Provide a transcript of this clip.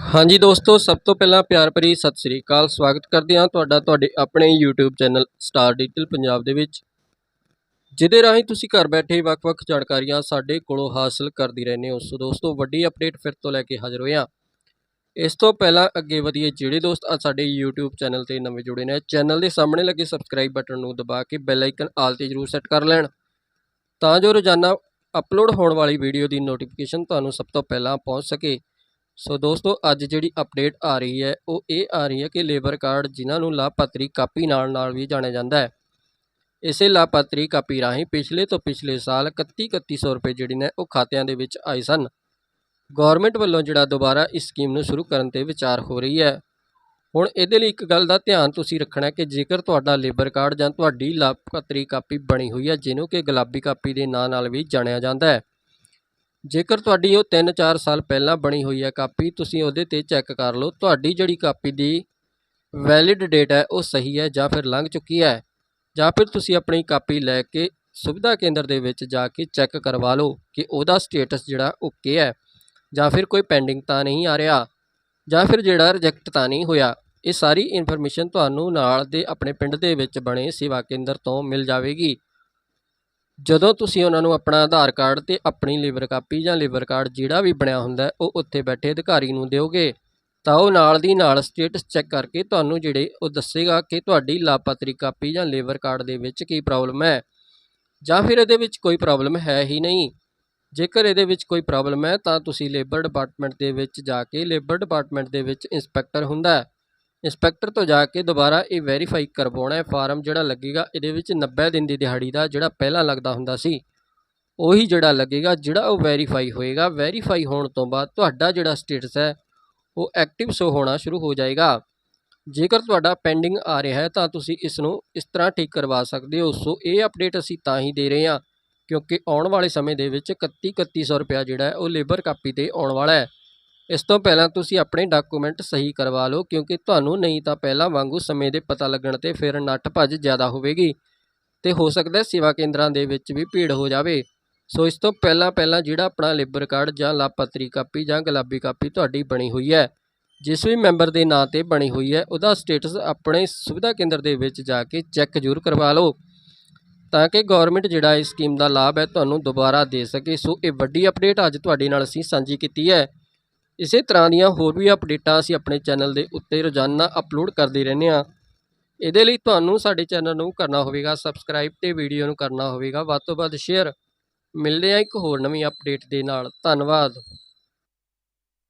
ਹਾਂਜੀ ਦੋਸਤੋ, ਸਭ ਤੋਂ ਪਹਿਲਾਂ ਪਿਆਰ ਭਰੀ ਸਤਿ ਸ੍ਰੀ ਅਕਾਲ। ਸਵਾਗਤ ਕਰਦੇ ਹਾਂ ਤੁਹਾਡਾ ਤੁਹਾਡੇ ਆਪਣੇ YouTube channel star digital Punjab ਦੇ ਵਿੱਚ, ਜਿਹਦੇ ਰਾਹੀਂ ਤੁਸੀਂ ਘਰ ਬੈਠੇ ਵੱਖ-ਵੱਖ ਜਾਣਕਾਰੀਆਂ ਸਾਡੇ ਕੋਲੋਂ ਹਾਸਲ ਕਰਦੀ ਰਹਿੰਦੇ ਹੋ। ਸੋ ਦੋਸਤੋ, ਵੱਡੀ ਅਪਡੇਟ ਫਿਰ ਤੋਂ ਲੈ ਕੇ ਹਾਜ਼ਰ ਹੋਏ ਹਾਂ। ਇਸ ਤੋਂ ਪਹਿਲਾਂ ਅੱਗੇ ਵਧੀਏ, ਜਿਹੜੇ ਦੋਸਤ ਅੱਜ ਸਾਡੇ YouTube ਚੈਨਲ ਤੇ ਨਵੇਂ ਜੁੜੇ ਨੇ, ਚੈਨਲ ਦੇ ਸਾਹਮਣੇ ਲੱਗੇ ਸਬਸਕ੍ਰਾਈਬ ਬਟਨ ਨੂੰ ਦਬਾ ਕੇ ਬੈਲ ਆਈਕਨ ਆਲ ਤੇ ਜਰੂਰ ਸੈੱਟ ਕਰ ਲੈਣ। ਤਾਂ ਜੋ ਰੋਜ਼ਾਨਾ ਅਪਲੋਡ ਹੋਣ ਵਾਲੀ ਵੀਡੀਓ ਦੀ ਨੋਟੀਫਿਕੇਸ਼ਨ ਤੁਹਾਨੂੰ ਸਭ ਤੋਂ ਪਹਿਲਾਂ ਪਹੁੰਚ ਸਕੇ। ਸੋ ਦੋਸਤੋ, ਅੱਜ ਜਿਹੜੀ ਅਪਡੇਟ ਆ ਰਹੀ ਹੈ, ਉਹ ਇਹ ਆ ਰਹੀ ਹੈ ਕਿ ਲੇਬਰ ਕਾਰਡ ਜਿਨ੍ਹਾਂ ਨੂੰ ਲਾਭਪਾਤਰੀ ਕਾਪੀ ਨਾਲ ਨਾਲ ਵੀ ਜਾਣਿਆ ਜਾਂਦਾ ਹੈ। ਇਸੇ ਲਾਭਪਾਤਰੀ ਕਾਪੀ ਰਾਹੀਂ ਪਿਛਲੇ ਤੋਂ ਪਿਛਲੇ ਸਾਲ 31 3100 ਰੁਪਏ ਜਿਹੜੇ ਨੇ, ਉਹ ਖਾਤਿਆਂ ਦੇ ਵਿੱਚ ਆਏ ਸਨ। ਗਵਰਨਮੈਂਟ ਵੱਲੋਂ ਜਿਹੜਾ ਦੁਬਾਰਾ ਇਸ ਸਕੀਮ ਨੂੰ ਸ਼ੁਰੂ ਕਰਨ ਤੇ ਵਿਚਾਰ ਹੋ ਰਹੀ ਹੈ। ਹੁਣ ਇਹਦੇ ਲਈ ਇੱਕ ਗੱਲ ਦਾ ਧਿਆਨ ਤੁਸੀਂ ਰੱਖਣਾ ਕਿ ਜੇਕਰ ਤੁਹਾਡਾ ਲੇਬਰ ਕਾਰਡ ਜਾਂ ਤੁਹਾਡੀ ਲਾਭਪਾਤਰੀ ਕਾਪੀ ਬਣੀ ਹੋਈ ਹੈ, ਜਿਹਨੂੰ ਕਿ ਗੁਲਾਬੀ ਕਾਪੀ ਦੇ ਨਾਂ ਨਾਲ ਵੀ ਜਾਣਿਆ ਜਾਂਦਾ ਹੈ ਜੇਕਰ ਤੁਹਾਡੀ ਉਹ 3-4 ਸਾਲ ਪਹਿਲਾਂ ਬਣੀ ਹੋਈ ਹੈ ਕਾਪੀ, ਤੁਸੀਂ ਉਹਦੇ ਤੇ ਚੈੱਕ ਕਰ ਲਓ, ਤੁਹਾਡੀ ਜਿਹੜੀ ਕਾਪੀ ਦੀ ਵੈਲਿਡ ਡੇਟ ਹੈ, ਉਹ ਸਹੀ ਹੈ ਜਾਂ ਫਿਰ ਲੰਘ ਚੁੱਕੀ ਹੈ, ਜਾਂ ਫਿਰ ਤੁਸੀਂ ਆਪਣੀ ਕਾਪੀ ਲੈ ਕੇ ਸੁਵਿਧਾ ਕੇਂਦਰ ਦੇ ਵਿੱਚ ਜਾ ਕੇ ਚੈੱਕ ਕਰਵਾ ਲਓ ਕਿ ਉਹਦਾ ਸਟੇਟਸ ਜਿਹੜਾ ਓਕੇ ਹੈ, ਜਾਂ ਫਿਰ ਕੋਈ ਪੈਂਡਿੰਗ ਤਾਂ ਨਹੀਂ ਆ ਰਿਹਾ, ਜਾਂ ਫਿਰ ਜਿਹੜਾ ਰਿਜੈਕਟ ਤਾਂ ਨਹੀਂ ਹੋਇਆ, ਇਹ ਸਾਰੀ ਇਨਫੋਰਮੇਸ਼ਨ ਤੁਹਾਨੂੰ ਨਾਲ ਦੇ ਆਪਣੇ ਪਿੰਡ ਦੇ ਵਿੱਚ ਬਣੇ ਸੇਵਾ ਕੇਂਦਰ ਤੋਂ ਮਿਲ ਜਾਵੇਗੀ। ਜਦੋਂ ਤੁਸੀਂ ਉਹਨਾਂ ਨੂੰ ਆਪਣਾ ਆਧਾਰ ਕਾਰਡ ਤੇ ਆਪਣੀ ਲਿਵਰ ਕਾਪੀ ਜਾਂ ਲਿਵਰ ਕਾਰਡ ਜਿਹੜਾ ਵੀ ਬਣਿਆ ਹੁੰਦਾ ਉਹ ਉੱਥੇ ਬੈਠੇ ਅਧਿਕਾਰੀ ਨੂੰ ਦਿਓਗੇ, ਤਾਂ ਉਹ ਨਾਲ ਦੀ ਨਾਲ ਸਟੇਟਸ ਚੈੱਕ ਕਰਕੇ ਤੁਹਾਨੂੰ ਜਿਹੜੇ, ਉਹ ਦੱਸੇਗਾ ਕਿ ਤੁਹਾਡੀ ਲਾਭਪਾਤਰੀ ਕਾਪੀ ਜਾਂ ਲੇਬਰ ਕਾਰਡ ਦੇ ਵਿੱਚ ਕੀ ਪ੍ਰੋਬਲਮ ਹੈ। ਜਾਂ ਫਿਰ ਇਹਦੇ ਵਿੱਚ ਕੋਈ ਪ੍ਰੋਬਲਮ ਹੈ ਹੀ ਨਹੀਂ। ਜੇਕਰ ਇਹਦੇ ਵਿੱਚ ਕੋਈ ਪ੍ਰੋਬਲਮ ਹੈ, ਤਾਂ ਤੁਸੀਂ ਲੇਬਰ ਡਿਪਾਰਟਮੈਂਟ ਦੇ ਵਿੱਚ ਜਾ ਕੇ ਲੇਬਰ ਡਿਪਾਰਟਮੈਂਟ ਦੇ ਵਿੱਚ ਇੰਸਪੈਕਟਰ ਹੁੰਦਾ ਇੰਸਪੈਕਟਰ ਤੋਂ ਜਾ ਕੇ ਦੁਬਾਰਾ ਇਹ ਵੈਰੀਫਾਈ ਕਰਵਾਉਣਾ ਹੈ ਫਾਰਮ ਜਿਹੜਾ ਲੱਗੇਗਾ, ਇਹਦੇ ਵਿੱਚ 90 ਦਿਨ ਦੀ ਦਿਹਾੜੀ ਦਾ ਜਿਹੜਾ ਪਹਿਲਾਂ ਲੱਗਦਾ ਹੁੰਦਾ ਸੀ, ਉਹੀ ਜਿਹੜਾ ਲੱਗੇਗਾ, ਜਿਹੜਾ ਉਹ ਵੈਰੀਫਾਈ ਹੋਏਗਾ। ਵੈਰੀਫਾਈ ਹੋਣ ਤੋਂ ਬਾਅਦ ਤੁਹਾਡਾ ਜਿਹੜਾ ਸਟੇਟਸ ਹੈ, ਉਹ ਐਕਟਿਵ ਸ਼ੋ ਹੋਣਾ ਸ਼ੁਰੂ ਹੋ ਜਾਏਗਾ। ਜੇਕਰ ਤੁਹਾਡਾ ਪੈਂਡਿੰਗ ਆ ਰਿਹਾ ਹੈ, ਤਾਂ ਤੁਸੀਂ ਇਸ ਨੂੰ ਇਸ ਤਰ੍ਹਾਂ ਠੀਕ ਕਰਵਾ ਸਕਦੇ ਹੋ। ਸੋ ਇਹ ਅਪਡੇਟ ਅਸੀਂ ਤਾਂ ਹੀ ਦੇ ਰਹੇ ਹਾਂ, ਕਿਉਂਕਿ ਆਉਣ ਵਾਲੇ ਸਮੇਂ ਦੇ ਵਿੱਚ 31 3100 ਰੁਪਇਆ ਜਿਹੜਾ ਉਹ ਲੇਬਰ ਕਾਪੀ ਤੇ ਆਉਣ ਵਾਲਾ ਹੈ। ਇਸ ਤੋਂ ਪਹਿਲਾਂ ਤੁਸੀਂ ਆਪਣੇ ਡਾਕੂਮੈਂਟ ਸਹੀ ਕਰਵਾ ਲਓ, ਕਿਉਂਕਿ ਤੁਹਾਨੂੰ ਨਹੀਂ ਤਾਂ ਪਹਿਲਾਂ ਵਾਂਗੂ ਸਮੇਂ ਦੇ ਪਤਾ ਲੱਗਣ ਤੇ ਫਿਰ ਨੱਠ ਭੱਜ ਜ਼ਿਆਦਾ ਹੋਵੇਗੀ ਤੇ ਹੋ ਸਕਦਾ ਸੇਵਾ ਕੇਂਦਰਾਂ ਦੇ ਵਿੱਚ ਵੀ ਭੀੜ ਹੋ ਜਾਵੇ। ਸੋ ਇਸ ਤੋਂ ਪਹਿਲਾਂ ਪਹਿਲਾਂ ਜਿਹੜਾ ਆਪਣਾ ਲੇਬਰ ਕਾਰਡ ਜਾਂ ਲਾਭਪਾਤਰੀ ਕਾਪੀ ਜਾਂ ਗੁਲਾਬੀ ਕਾਪੀ ਤੁਹਾਡੀ ਬਣੀ ਹੋਈ ਹੈ, ਜਿਸ ਵੀ ਮੈਂਬਰ ਦੇ ਨਾਂ ਤੇ ਬਣੀ ਹੋਈ ਹੈ, ਉਹਦਾ ਸਟੇਟਸ ਆਪਣੇ ਸੁਵਿਧਾ ਕੇਂਦਰ ਦੇ ਵਿੱਚ ਜਾ ਕੇ ਚੈੱਕ ਜ਼ਰੂਰ ਕਰਵਾ ਲਓ, ਤਾਂ ਕਿ ਗਵਰਨਮੈਂਟ ਜਿਹੜਾ ਇਸ ਸਕੀਮ ਦਾ ਲਾਭ ਹੈ ਤੁਹਾਨੂੰ ਦੁਬਾਰਾ ਦੇ ਸਕੇ। ਸੋ ਇਹ ਵੱਡੀ ਅਪਡੇਟ ਅੱਜ ਤੁਹਾਡੇ ਨਾਲ ਅਸੀਂ ਸਾਂਝੀ ਕੀਤੀ ਹੈ। ਇਸੇ ਤਰ੍ਹਾਂ ਦੀਆਂ ਹੋਰ ਵੀ ਅਪਡੇਟਾਂ ਅਸੀਂ ਆਪਣੇ ਚੈਨਲ ਦੇ ਉੱਤੇ ਰੋਜ਼ਾਨਾ ਅਪਲੋਡ ਕਰਦੇ ਰਹਿੰਦੇ ਹਾਂ। ਇਹਦੇ ਲਈ ਤੁਹਾਨੂੰ ਸਾਡੇ ਚੈਨਲ ਨੂੰ ਕਰਨਾ ਹੋਵੇਗਾ ਸਬਸਕ੍ਰਾਈਬ ਤੇ ਵੀਡੀਓ ਨੂੰ ਕਰਨਾ ਹੋਵੇਗਾ। ਵੱਧ ਤੋਂ ਵੱਧ ਸ਼ੇਅਰ ਮਿਲਦੇ ਆ ਇੱਕ ਹੋਰ ਨਵੀਂ ਅਪਡੇਟ ਦੇ ਨਾਲ। ਧੰਨਵਾਦ।